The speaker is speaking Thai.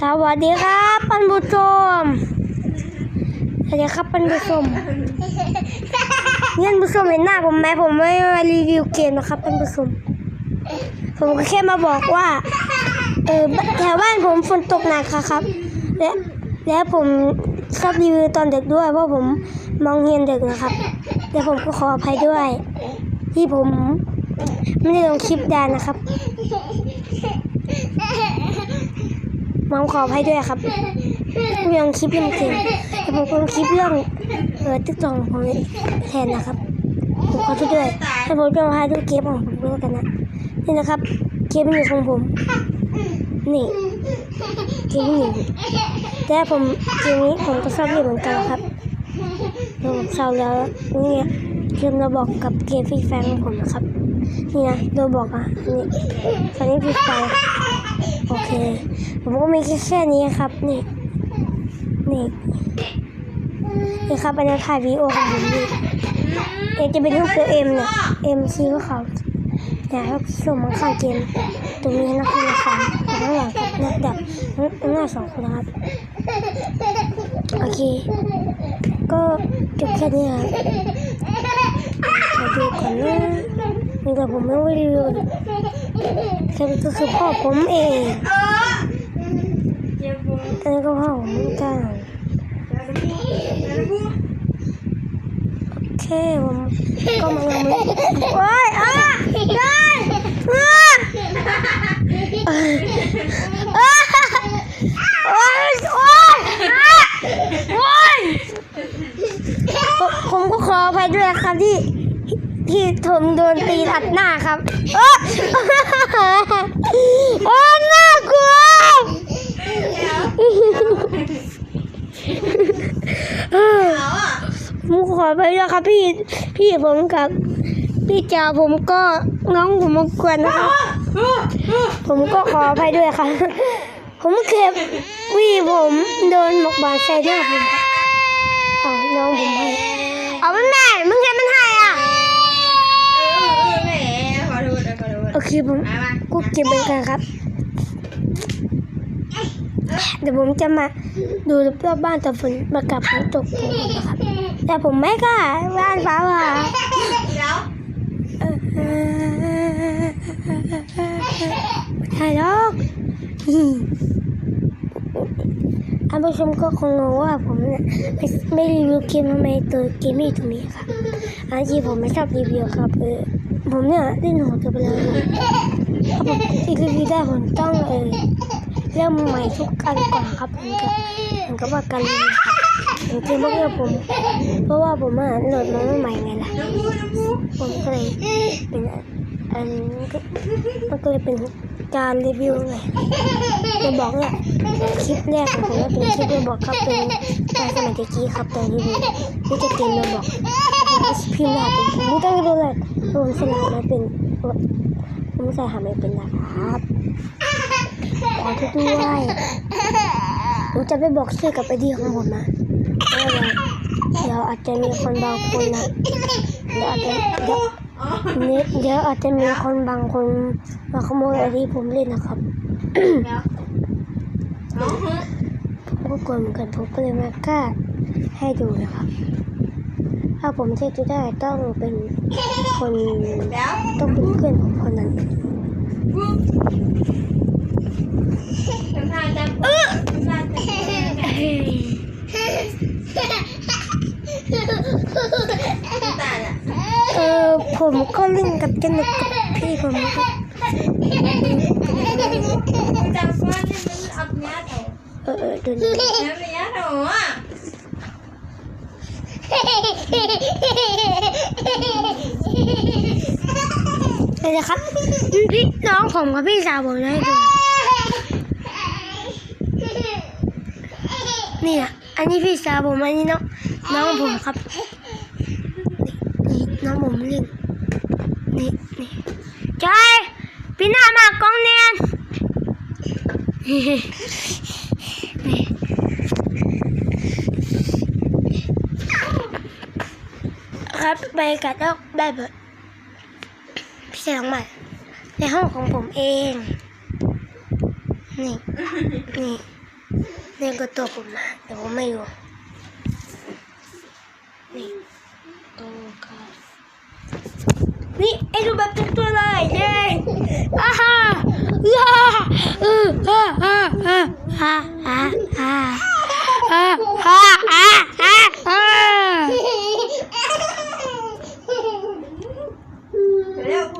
สวัสดีครับท่านผู้ชมสวัสดีครับท่านผู้ชมเงินผู้ชมเห็นหน้าผมไหมผมไม่มารีวิวเกมนะครับท่านผู้ชม ผมก็แค่มาบอกว่า เออแถวบ้านผมฝนตกหนักค่ะครับ และและผมชอบรีวิวตอนเด็กด้วยเพราะผมมองเห็นเด็กนะครับ แต่ผมก็ขออภัยด้วย ที่ผมไม่ได้ลงคลิปดานนะครับ มองขออภัยด้วยครับเรื่องคลิปเรื่องเกมแต่ผมลงคลิปเรื่องเออติ๊กต็อกของผมแทนนะครับผมขอโทษด้วยถ้าผมจะมาพาดูเกมของผมด้วยกันนะนี่นะครับเกมหนึ่ของผม นี่เกมนึ่แต่ผมเกมนี้ผมก็ชอบเล่นเหมือนกันครับผมชอบแล้วนี่เกมเราบอกกับเกมฟรีไฟของผมนะครับ นี่นะเราบอกอะนี่ตอนนี้ฟรีไฟ โอเคผมก็มีแค่แค่นี้ครับ นี่ นี่ นี่ครับอันนี้ถ่ายวีโอของผมนี่เอ็จะเป็นรูปตัวเอ็มเนี่ยเอ็มซีก็เขาแต่ถ้าส่งมาข้างเกมตรงนี้นะคือสามข้างหลังครับนะเดี๋ยวหน้าสองคนนะครับโอเค ก็จบแค่นี้ครับมาดูก่อนนะนี่แต่ผมไม่ได้รีวิว แค่นี้ก็คือพ่อผมเองอันนี้ก็พ่อผมเหมือนกันโอเคผมก็มายังไม่โอ้ยอะได้อะอะโอ้ยโอ้ยโอ้ยผมก็ขออภัยด้วยครับที่ ที่ผมโดนตีอัดหน้าครับโอ้โอ้น่ากลัวผมขอไปแล้วครับพี่ พี่ผมกับ พี่เจ๋าผมก็น้องผมมากวนนะครับผมก็ขออภัยด้วยครับ ผมเก็บวีผมโดนหมกบาดใส่หน้าผมครับเอาน้องผมให้เอามันแม่ ขอโทษโอเคผมกูเก็บเหมือนกันครับ เดี๋ยวผมจะมาดูรอบบ้านแต่ฝนมากับฝนตกนะครับ แต่ผมไม่กล้าบ้านฟ้าผ่าถ่ายหรอกท่านผู้ชมก็คงงงว่าผมเนี่ยไม่ไม่รีวิวเกมทำไมตัวเกมไม่ตรงนี้ครับอันที่ผมไม่ชอบรีวิวครับเออ ผมเนี่ยเล่นหัวเกินไปแล้วนะถ้าผมที่รีวิวได้ผมต้องเออเริ่มใหม่ทุกอันก่อนครับผมก็ผมก็ว่าการรีวิวครับผมเกมพวกเนี้ยผม เพราะว่าผมอะโหลดมาใหม่ไงล่ะผมก็เลยเป็นอันก็มันก็เลยเป็นการรีวิวไงจะบอกเนี่ยคลิปแรกของผมก็เป็นคลิปจะบอกครับเป็นการสมัยตะกี้ครับแต่รีวิวนี่จะเกมมาบอกผมก็พิมพ์รหัสเป็น ผมจะดูเลยผมสลับมาเป็นผมใส่หาไม่เป็นนะครับขอโทษด้วยผมจะไปบอกชื่อกับไอดีของผมนะเพราะเดี๋ยวอาจจะมีคนบางคนนะเดี๋ยวอาจจะเดี๋ยวอ๋อเดี๋ยวอาจจะมีคนบางคนมาขโมยอะไรที่ผมเล่นนะครับเดี๋ยวน้องผมก็กลัวเหมือนกันผมก็เลยม่กล้าให้ดูนะครับ ถ้าผมเช็คได้ต้องเป็นคนเดี๋ยวต้องเป็นเพื่อนของคนนั้นปุ๊บทำท่าจับทำท่าจับตาอะเออผมก็เล่นกับเจนกกับพี่ผมครับจับก้อนให้มันอับเนี้ยเถอะเออเออดูเนี้ย เนี้ยเถอะอะเลยครับพี่น้องผมกับพี่สาวผมจะให้ดูนี่อะอันนี้พี่สาวผมอันนี้น้องน้องผมครับนี่น้องผมเล่นนี่นี่จอยพี่หน้ามากองเนียน ครับบรรยากากได้แบบพิเศงใหม่ในห้องของผมเอง นี่ นี่นี่ก็ตัวผมมาแต่ผมไม่รู้นี่ตรงกันนี่ไอ้รูแบบเป็นตัวเลยเย้อ้าฮ่าอ้าฮ่าอ้า